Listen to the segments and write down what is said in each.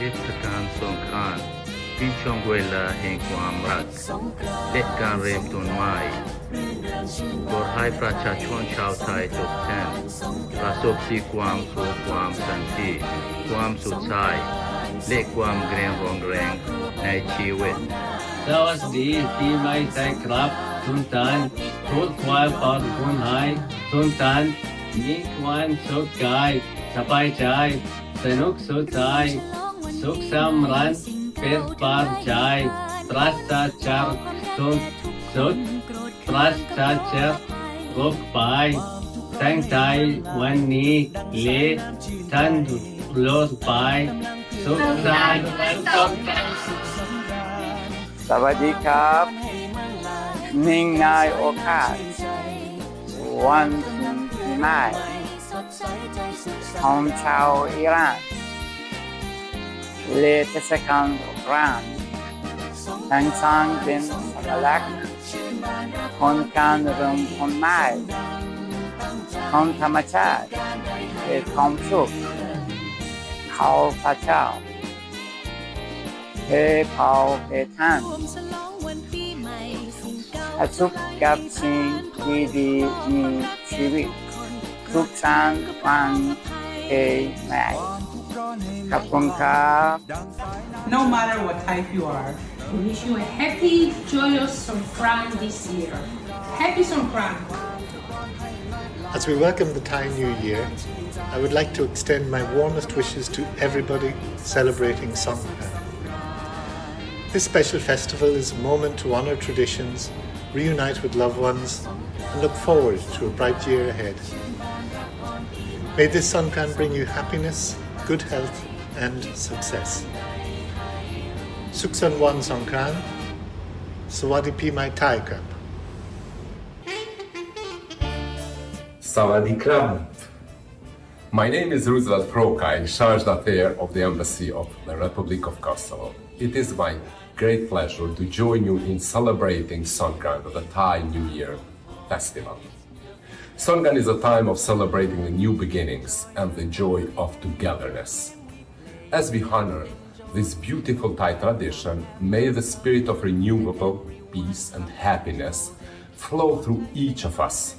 เทศกาลสงกรานต์ที่ช่วงเวลาแห่งความรักและการเริ่มต้นใหม่ขอให้ประชาชนชาวไทยทุกท่านประสบสิ่งความสุขความสันติความสุขใจและความเกรงรองแรงในชีวิตสวัสดีปีใหม่ไทยครับทุกท่านทุกความปลอดภัยทุกท่านมีความสุขกายสบายใจสนุกสุดใส สุขสำราญเป็นปานใจปราศจากทุกข์สุขปราศจากโรคภัยตั้งใจวันนี้และท่านปลอดภัยสุขสันต์วันสงกรานต์สวัสดีครับ นิ่งในโอกาสวันปีใหม่ของชาวอิหร่า นและเทศกาลสงกรานต์ทั้งสองเป็นสัญลักษณ์ของการริ่มต้นใหม่ของธรรมชาติและความสุขเขาพระเจ้าเฮ้เผาเฮ้ท่านอาสุขกับสิ่งที่ดีมีชีวิตทุกสันต์วันเฮ้ใหม่ ขอบคุณครับ no matter what type you are. We wish you a happy, joyous Songkran this year. Happy Songkran! As we welcome the Thai New Year, I would like to extend my warmest wishes to everybody celebrating Songkran. This special festival is a moment to honour traditions, reunite with loved ones, and look forward to a bright year ahead. May this Songkran bring you happiness, good health, and success. Suksan Wan Songkran, Sawadi Pi Mai Thai Krab. My name is Roosevelt Prokai, Charge d'Affaires of the Embassy of the Republic of Kosovo. It is my great pleasure to join you in celebrating Songkran, the Thai New Year festival. Songan is a time of celebrating the new beginnings and the joy of togetherness. As we honor this beautiful Thai tradition, may the spirit of renewable peace and happiness flow through each of us.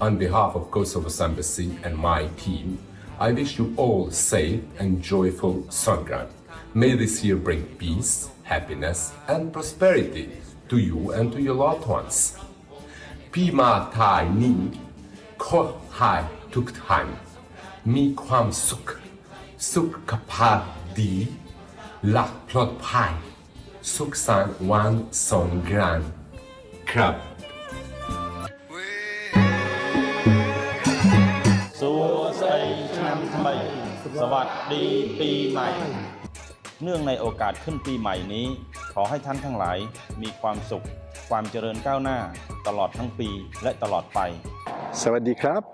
On behalf of Kosovo's embassy and my team, I wish you all safe and joyful Songkran. May this year bring peace, happiness, and prosperity to you and to your loved ones. Pima Thai Ni ขอให้ทุกท่านมีความสุข สุขภาพดีและกปลอดภัยสุขสันต์วันสงกรานต์ครับสุสัยชันใหม่สวัสดีปีใหม่ เนื่องในโอกาสขึ้นปีใหม่นี้ ขอให้ท่านทั้งหลายมีความสุข ความเจริญก้าวหน้า ตลอดทั้งปีและตลอดไป Sawadee Krap.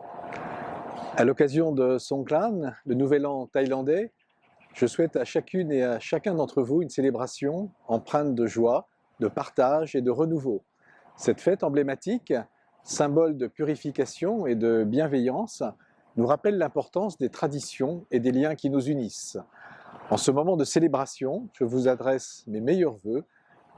À l'occasion de Songkran, le nouvel an thaïlandais, je souhaite à chacune et à chacun d'entre vous une célébration empreinte de joie, de partage et de renouveau. Cette fête emblématique, symbole de purification et de bienveillance, nous rappelle l'importance des traditions et des liens qui nous unissent. En ce moment de célébration, je vous adresse mes meilleurs voeux,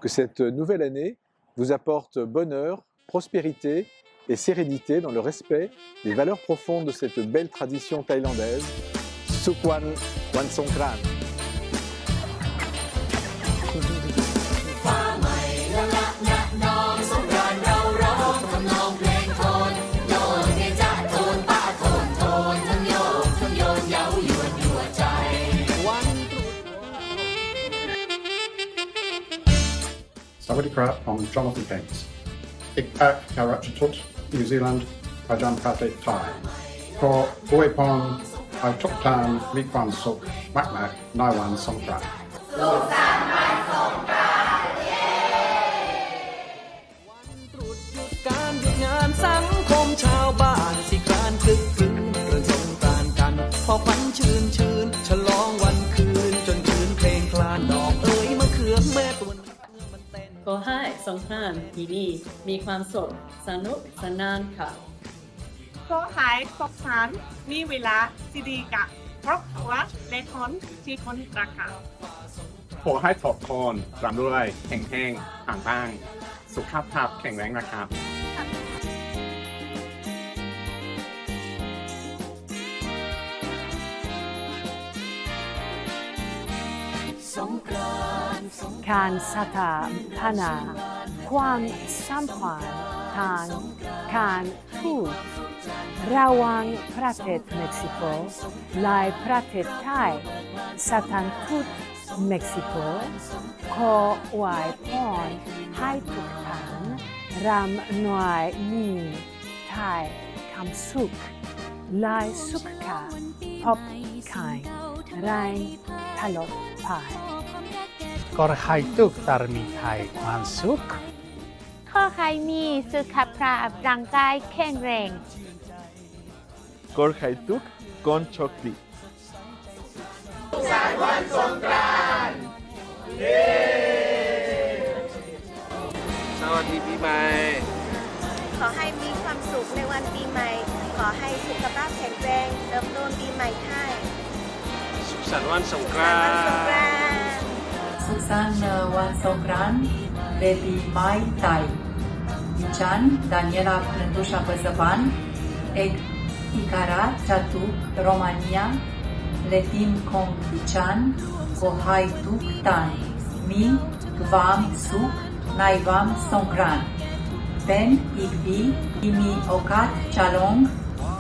que cette nouvelle année vous apporte bonheur, prospérité et sérénité dans le respect des valeurs profondes de cette belle tradition thaïlandaise, Sukwan Wan Songkran. สวัสดีครับผม Jonathan Banks อีกพั กการัชทุตนิวซีแลนด์ประจำป ให้สงกรานต์ปีนี้มีความสุขสนุกสนานค่ะขอหายสกสารมีเวลาที่ดีกับครอบครัวและคนที่คนรักค่ะขอให้ทุกคนร่ำรวยแข็งแรงห่างบ้าง สุขภาพแข็งแรงนะครับ การสถาปนาความสัมพันธ์ทางการทูตระหว่างประเทศเม็กซิโกและประเทศไทยสถานทูตเม็กซิโกขออวยพรให้ทุกท่านรำหน่วยมีไทยคำสุขและสุขกาพบกันแรงตลอดไป ก็ให้ทุกท่านมีไทยความสุขขอให้มีสุขภาพร่างกายแข็งแรง Korhaituk con Chokdi. สวัสดีปีใหม่ ขอให้มีความสุขในวันปีใหม่ ขอให้สุขภาพแข็งแรงเริ่มต้นปีใหม่ไทยสุขสันต์วันสงกรานสงต์กรานต์สุขสันต์วันสงกรานต์และปีใหม่ไทยดิฉันดานิเอลาพลันตุชาเปซบันเอกอิการาจากตุกโรมาเนียและทีมของดิฉันขอให้ทุกท่านมีความสุขในวันสงกรานต์ เป็นอีกปีที่มีโอกาสฉลอง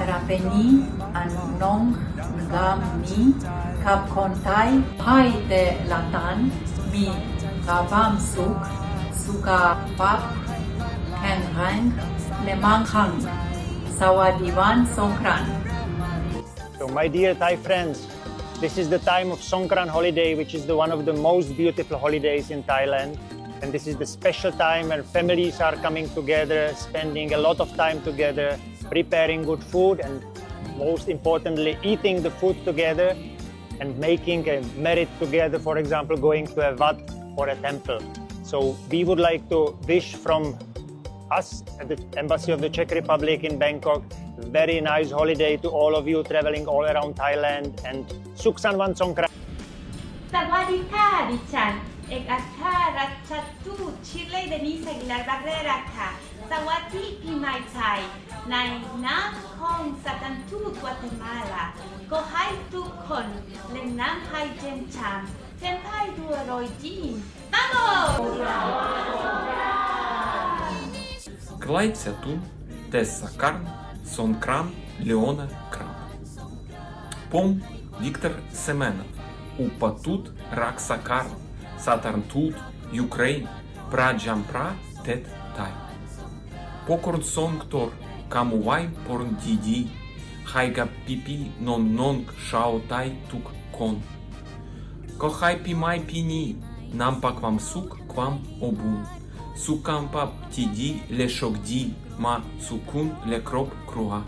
รับเป็นนี้อันน้องงามนี้กับคน ไทยให้แต่ละท่านมีความสุขสุขภาพแข็งแรงและมั่งคั่งสวัสดีวันสงกรานต์ So, my dear Thai friends, this is the time of Songkran holiday, which is the one of the most beautiful holidays in Thailand. And this is the special time when families are coming together, spending a lot of time together, preparing good food, and most importantly, eating the food together and making a merit together, for example, going to a wat or a temple. So, we would like to wish from us at the Embassy of the Czech Republic in Bangkok. Very nice holiday to all of you traveling all around Thailand and Suksan Wan Songkran. สวัสดีค่ะ ดิฉัน เอกอัครรัชทูตชิเลเดนิสกิลาบักเรรักค่ะ สวัสดีปีใหม่ไทย ในนามของสถานทูตกัวเตมาลาก็ให้ทุกคนเล่นน้ำให้เจนชามเจนไทยด้วยรอยยิ้มตั้งโล Клайця тун, Тесса Карн, Сонкран, Леона Кран. Пом Віктор Семенов, Упатут Ракса Карн, Сатарнтут, Юкрейн, Праджампра Тет Тай. Покорн Сонгтор, камувай порнтіді, хайга піпі нон нонг шаотай тук кон. Кохай пімай піні, нампак вам сук квам обун. Сукампа тіді лешокді, ма сукун лекроп круа.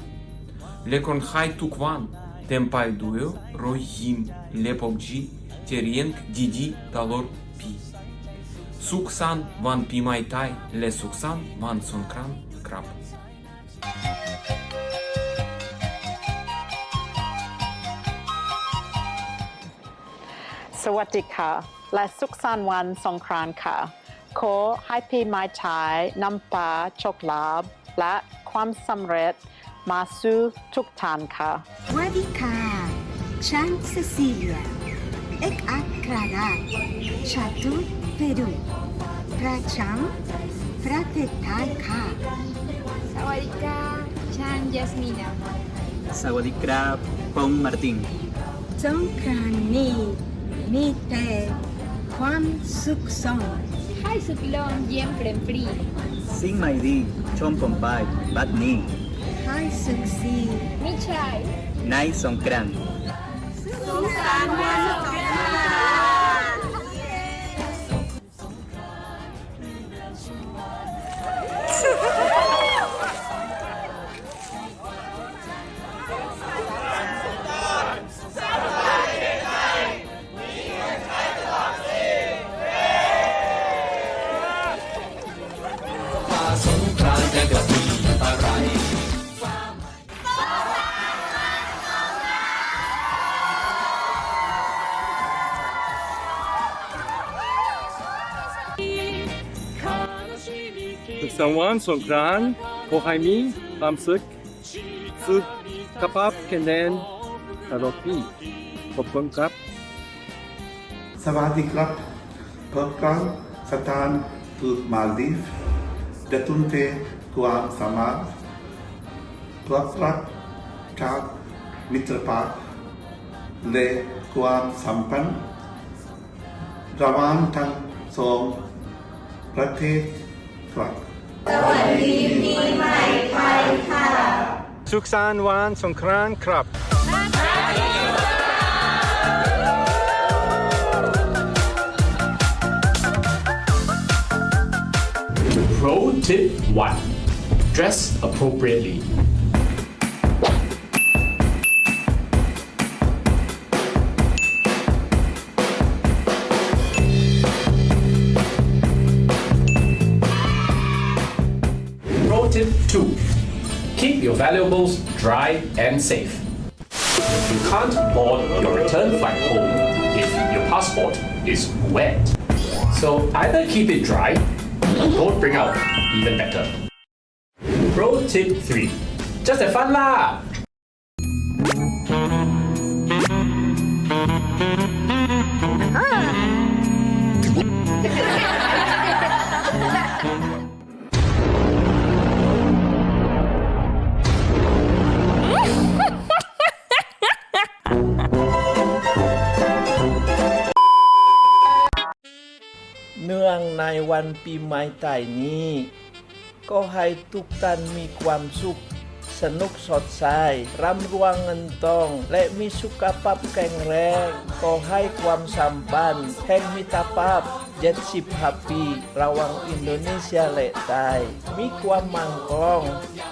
Леконхай тукван, темпай дує роїм, лепокджі, терєнк діді талор пі. Суксан ван пімайтай, лесуксан ван сонкран крап. สวัสดีค่ะ และสุขสันต์วันสงกรานต์ค่ะ ขอให้พี่ไม้ชายน้ำปลาโชคลาภและความสำเร็จมาสู่ทุกท่านค่ะสวัสดีค่ะฉันเซซิเลียเอกอัครราชชาตุเปรูประจำประเทศไทยค่ะ สวัสดีครับฉันยัสมินาสวัสดีครับผมมาร์ตินสงกราน กสันต์วันสงกรานต์ขอให้มีความสุขสุขภาพแข็งแรงตลอดปีขอบคุณครับ สวัสดีครับพบกันสถานทูตมาลดีฟเดตุนเตความสามารถพลักรักจากมิตรภาพและความสัมพันธ์ระหว่างทั้งสองประเทศครับ สวัสดีปีใหม่ไทยค่ะ สุขสันต์วันสงกรานต์ครับ Pro tip 1 Dress appropriately Keep your valuables dry and safe. You can't board your return flight home if your passport is wet. So either keep it dry or don't bring out even better. Pro tip 3 Just have fun lah! ปีใหม่ไต่นี้ ก็ให้ทุกท่านมีความสุข สนุกสดใสร่ำรวยเงินทอง และมีสุขภาพแข็งแรงก็ให้ความสัมพันธ์แห่งมิตรภาพ75ปีระหว่างอินโดนีเซียและไทยมีความมั่งคง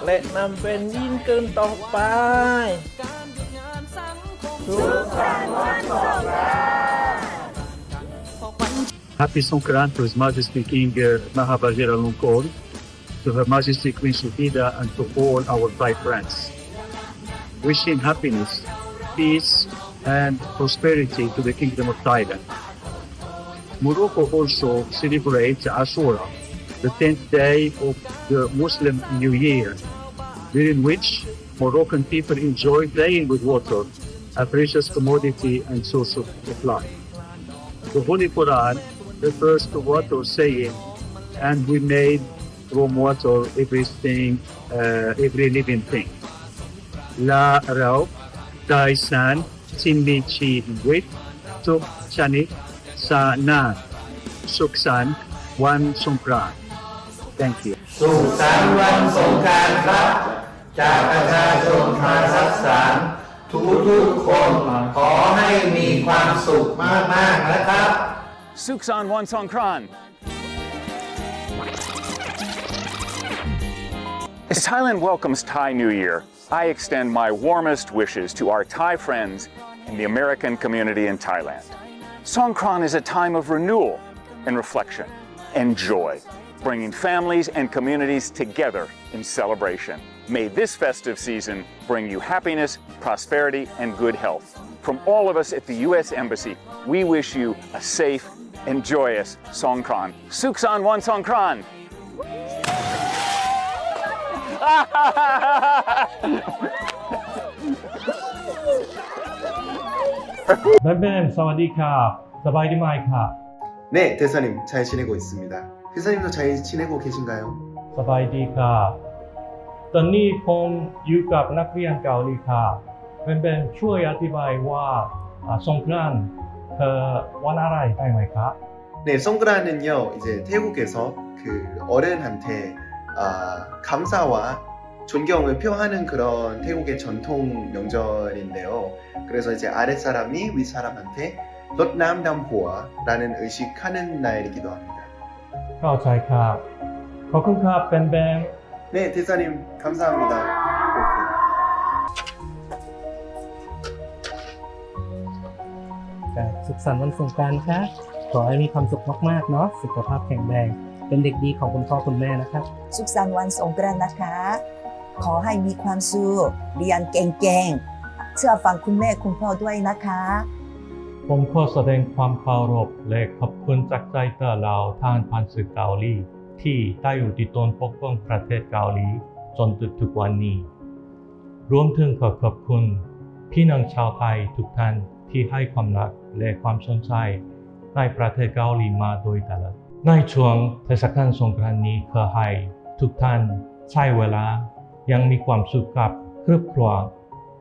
และนำเป็นยิ่งเกินต่อไปทุกคน Happy Songkran to His Majesty King uh, Maha Vajiralongkorn, to Her Majesty Queen Sufida, and to all our Thai friends. Wishing happiness, peace, and prosperity to the Kingdom of Thailand. Morocco also celebrates Ashura, the 10th day of the Muslim New Year, during which Moroccan people enjoy playing with water, a precious commodity and source of life. The Holy Quran refers to water saying, and we made from water everything, uh, every living thing. La Rao, Dai San, Sinli Chi Wit, Tuk Chanik, Sa Na, Suksan, Wan Songkran. Thank you. สุขสันต์วันสงกานต์ครับ จากประชาชนคาซัคสานทุกทุกคนขอให้มีความสุขมากๆนะครับ Suksan Wan Songkran. As Thailand welcomes Thai New Year, I extend my warmest wishes to our Thai friends and the American community in Thailand. Songkran is a time of renewal and reflection and joy, bringing families and communities together in celebration. May this festive season bring you happiness, prosperity, and good health. From all of us at the U.S. Embassy, we wish you a safe and joyous Songkran. Suksan Wan Songkran! 맨맨 사와디카 사바이디마이카 네 대사님 잘 지내고 있습니다 대사님도 잘 지내고 계신가 요? 사바이디카 던니 폼 유갑 나크리안 가오리카 맨맨 추어야 디바이와 송크란 그 원하라 이거입니까? 네, 송그라는요 이제 태국에서 그 어른한테 아, 감사와 존경을 표하는 그런 태국의 전통 명절인데요. 그래서 이제 아래 사람이 위 사람한테 롯남담보아라는 의식하는 날이기도 합니다. 그 어, 저희 카. 거큰 카 뱀뱀. 네, 대사님 감사합니다. สุขสันต์วันสงกรานต์ครับขอให้มีความสุขมากๆเนาะสุขภาพแข็งแรงเป็นเด็กดีของคุณพ่อคุณแม่นะครับ สุขสันต์วันสงกรานต์นะคะ ขอให้มีความสุขเรียนเก่งๆเชื่อฟังคุณแม่คุณพ่อด้วยนะคะ ผมขอแสดงความเคารพและขอบคุณจากใจตลอดเราทางพันสื่อเกาหลีที่ได้อยู่ที่ต้นปกป้องประเทศเกาหลีจนถึงทุกวันนี้ รวมถึงขอขอบคุณ พี่น้องชาวไทยทุกท่านที่ให้ความรัก และความสนใจในประเทศเกาหลีมาโดยตลอด ในช่วงเทศกาลสงกรานต์นี้ขอให้ทุกท่านใช้เวลายังมีความสุขกับครอบครัว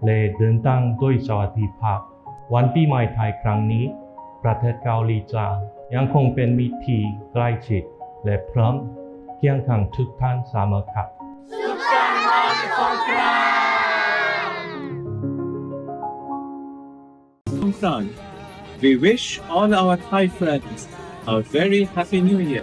และเดินทางด้วยสวัสดิภาพ วันปีใหม่ไทยครั้งนี้ ประเทศเกาหลีจะยังคงเป็นมิตรที่ใกล้ชิดและพร้อมเคียงข้างทุกท่านเสมอครับ Songkran. We wish all our Thai friends a very happy new year.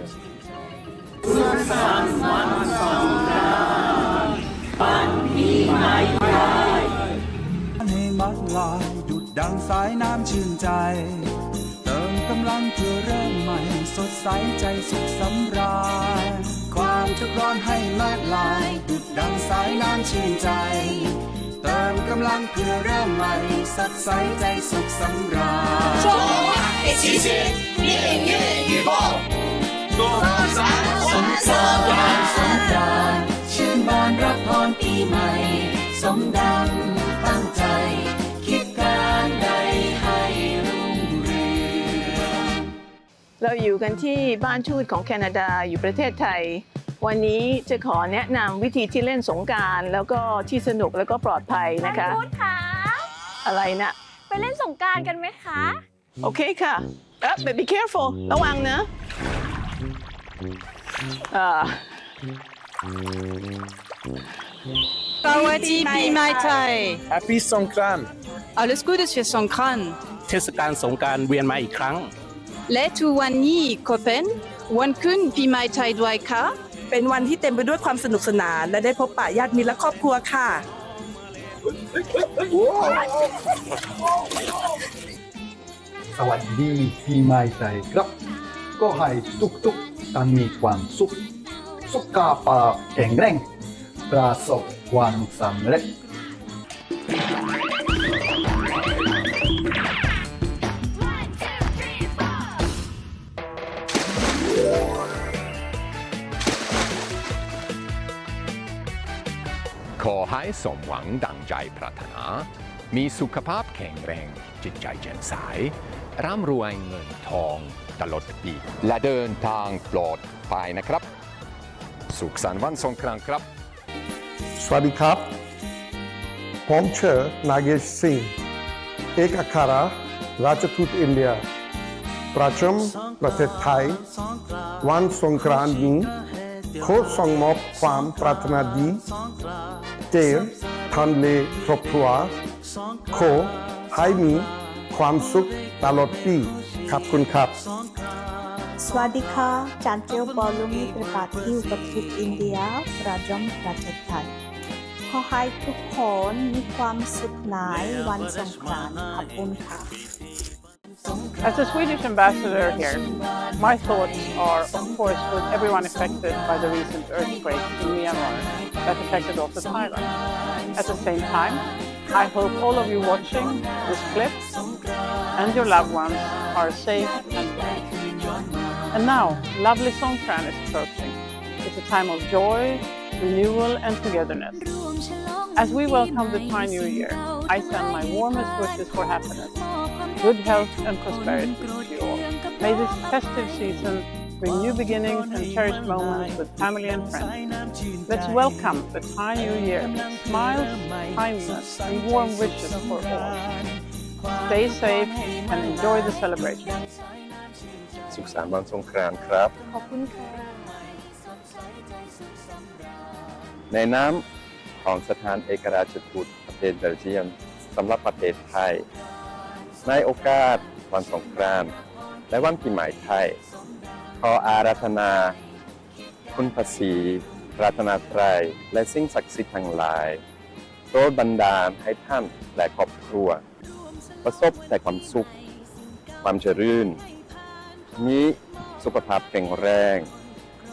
ให้มัดลายดุดดังสายน้ำชื่นใจ เติมกำลังเพื่อเริ่มใหม่ สดใสใจสุขสำราญความทุกข์ร้อนให้เลิดลาย ดุดดังสายน้ำชื่นใจ เติมกำลังเพื่อเริ่มใหม่ สดใสใจสุขสำราญ中华的奇迹命运预报多สงกรานต์สงกรานต์ชื่นบานรับพรปีใหม่ สมดังตั้งใจ คิดการใดให้รุ่งเรือง เราอยู่กันที่บ้านทูตของแคนาดาอยู่ประเทศไทย วันนี้จะขอแนะนำวิธีที่เล่นสงกรารแล้วก็ที่สนุกแล้วก็ปลอดภัยนะคะพูดค่ะอะไรนะไปเล่นสงกรารกันไหมคะ โอเคค่ะเอ๊ะ be careful ระวังนะอ่าสวัสดีปีใหม่ไทย Happy Songkran Alles Gute für Songkran เทศกาลสงกรารเวียนมาอีกครั้งและทุกวันนี้ก็ เป็นวันที่เต็มไปด้วยความสนุกสนาน และได้พบปะญาติมิตรและครอบครัวค่ะ สวัสดีปีใหม่ไทยครับ ก็ให้ทุกๆท่านมีความสุข สุขภาพแข็งแรงประสบความสำเร็จ สมหวังดังใจปรารถนา มีสุขภาพแข็งแรง จิตใจแจ่มใส ร่ำรวยเงินทองตลอดปี และเดินทางปลอดภัยนะครับ สุขสันต์วันสงกรานต์ครับ สวัสดีครับ ผมเชื่อนาเกชสิงเอกอัครราชทูตอินเดีย ประจำประเทศไทย วันสงกรานต์นี้ขอส่งมอบความปรารถนาดี เจอท่านแลครอบครัวขอให้มีความสุขตลอดปีขอบคุณครับ สวัสดีค่ะจันเจียวบอลลูมิตรปาที่อุปถุกอินเดียประจำประเทศไทยขอให้ทุกคนมีความสุขในวันสงกรานต์ขอบคุณค่ะ As the Swedish ambassador here, my thoughts are, of course, with everyone affected by the recent earthquake in Myanmar that affected also Thailand. At the same time, I hope all of you watching this clip and your loved ones are safe and well. And now, lovely Songkran is approaching. It's a time of joy, renewal, and togetherness. As we welcome the Thai New Year, I send my warmest wishes for happiness, good health, and prosperity to you all. May this festive season bring new beginnings and cherished moments with family and friends. Let's welcome the Thai New Year with smiles, kindness, and warm wishes for all. Stay safe and enjoy the celebration. สุขสันต์วันสงกรานต์ครับ ขอบคุณค่ะ ในน้ำของสถานเอกราชทูตประเทศเบลเยียมสำหรับประเทศไทย ในโอกาสวันสงกรานต์และวันปีใหม่ไทย ขออาราธนา คุณพระศรีรัตนตรัยและสิ่งศักดิ์สิทธิ์ทั้งหลายโปรดบันดาลให้ท่านและครอบครัว ประสบแต่ความสุข ความเจริญมีสุขภาพแข็งแรง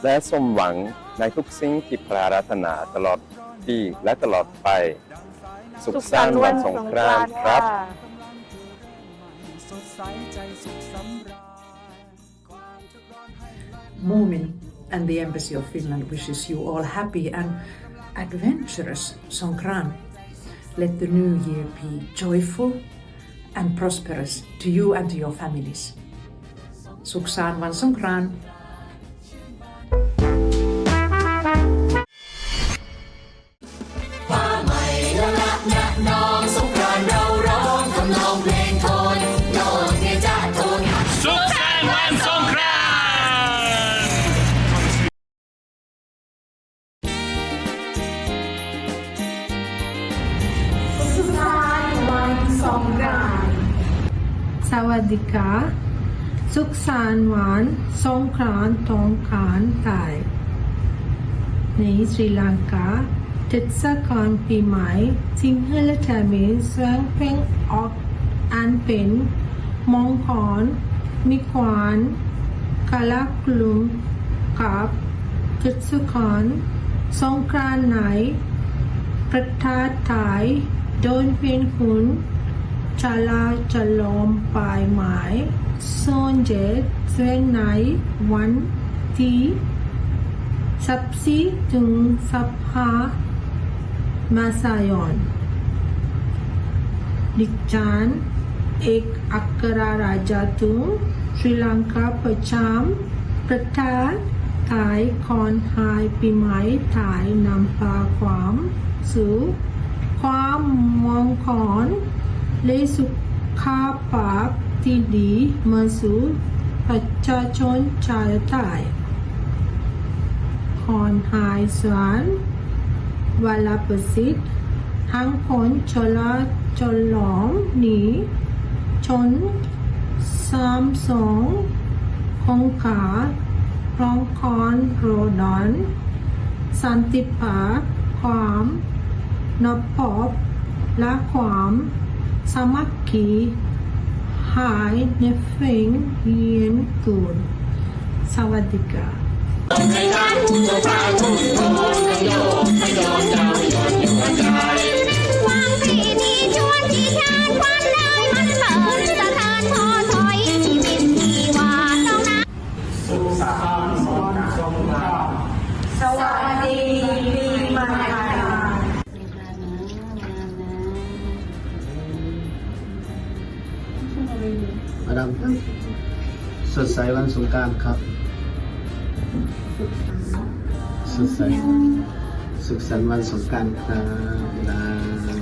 และสมหวังในทุกสิ่งที่ปรารถนาตลอดปีและตลอดไป สุขสันต์วันสงกรานต์ครับ ใสใจสุขสำราญ Moomin and the Embassy of Finland wishes you all happy and adventurous Songkran. Let the new year be joyful and prosperous to you and to your families. Suksan Wan Songkran. วัสดีค่ะสุขสันวันสงกรานต์ตรงกรานต์ไทยในศรีลังกาเทศกาลปีใหม่สิงที่ละเทมีแสงเพ่งออกอันเป็นมงคลมีขวานกาลกลุ่มกับเทศกาลสงกรานไหนประทาไทยโดนเป็นหุน จลาจะลมปลายหมายโซนเจ็ดเส้นไหนวันที่สับสีถึงสับหามาสายอนดิฉันเอกอัครราชตุงศรีลังกาประจำประเทศไทยคอนหายปีใหม่ไทยนำพาความสุขความมองคล และสุขภาพที่ดีมาสู่ประชาชนชาวไทยคอนหายสวนวลาประสิทธิ์ทั้งคนชลาจลหลอมหนีชนสามสองคงขาร้องคอนโรดอน สันติภาพความนับพบและความ สามัคคีหายในเฟิงเยียนกูลสวัสดีค่ะ สดใสวันสงการครับ สดใส สุขสันต์วันสงการครับดาม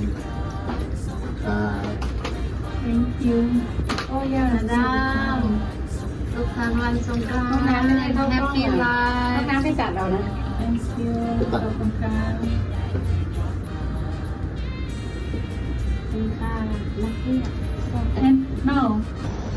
ครับ thank you โอ้ยาดามสุขสันต์วันสงกรานต์น้ำไม่ได้แฮปปี้ไลฟ์น้ำไม่กัดเรานะ thank you ขอบคุณค่ะคุณค่ะลักกี้ no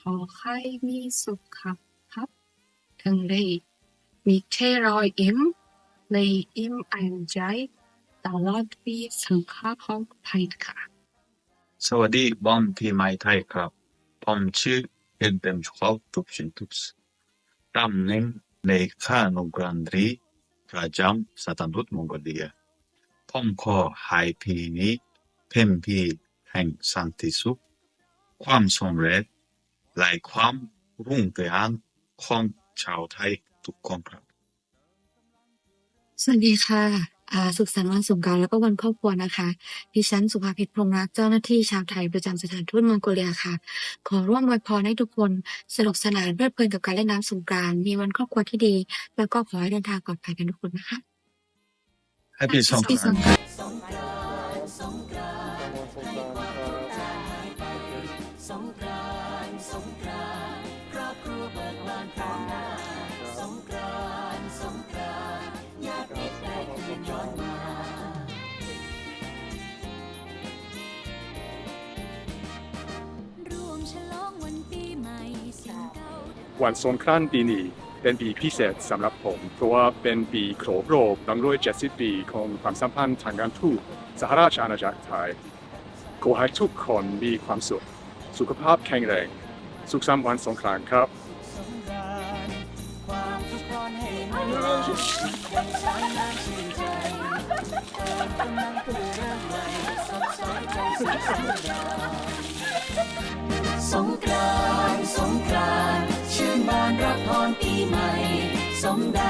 นต์ค่ะฉันชื่อสกิรายมบายร์ตำแหน่งเจ้าหน้าที่ประจำสถานทูตมองโกเลียฉันขอส่งความสุขถึงพี่น้งชาวไทยขอให้มีแข็งแรงมีเทรอยยิ้มและอิ่มอันใจตลอดปีสังฆาของไทยค่ะ สวัสดีวันปีใหม่ไทยครับผมชื่อเอ็นเดมชุกทุกชินทุกสตำแหน่งเลขานุกรันรีประจำสถานทูตมองโกเลียผมขอให้ปีนี้เป็นปีแห่งสันติสุข ความสำเร็จ และความรุ่งเรืองของชาวไทยทุกคนครับ สวัสดีค่ะอ่าสุขสันต์วันสงกรานต์แล้วก็วันครอบครัวนะคะ ดิฉันสุภาพิตรพรหมรักเจ้าหน้าที่ชาวไทยประจำสถานทูตมองโกเลียค่ะ ขอร่วมอวยพรให้ทุกคนสนุกสนานเพลิดเพลินกับการเล่นน้ำสงกรานต์มีวันครอบครัวที่ดี แล้วก็ขอให้เดินทางปลอดภัยกันทุกคนนะคะ Happy Happy Songkran สงกรานต์สงกรานต์สงกรานต์ สงกรานครอบครัวเบิกบานพร้อมหน้าสงกรานสงกรานญาติมิตรได้คืนย้อนมาวันสงกรานต์ปีนี้เป็นปีพิเศษสำหรับผม เพราะว่าเป็นปีโครบรอบตั้งร้อยเจ็ดสิบปีของความสัมพันธ์ทางการทูตสหราชอาณาจักรไทยขอให้ทุกคนมีความสุข สุขภาพแข็งแรง สุขสันต์วันสงกรานต์ครับ สงกรานต์สงกรานต์ชื่นบานรับพรปีใหม่ สมดั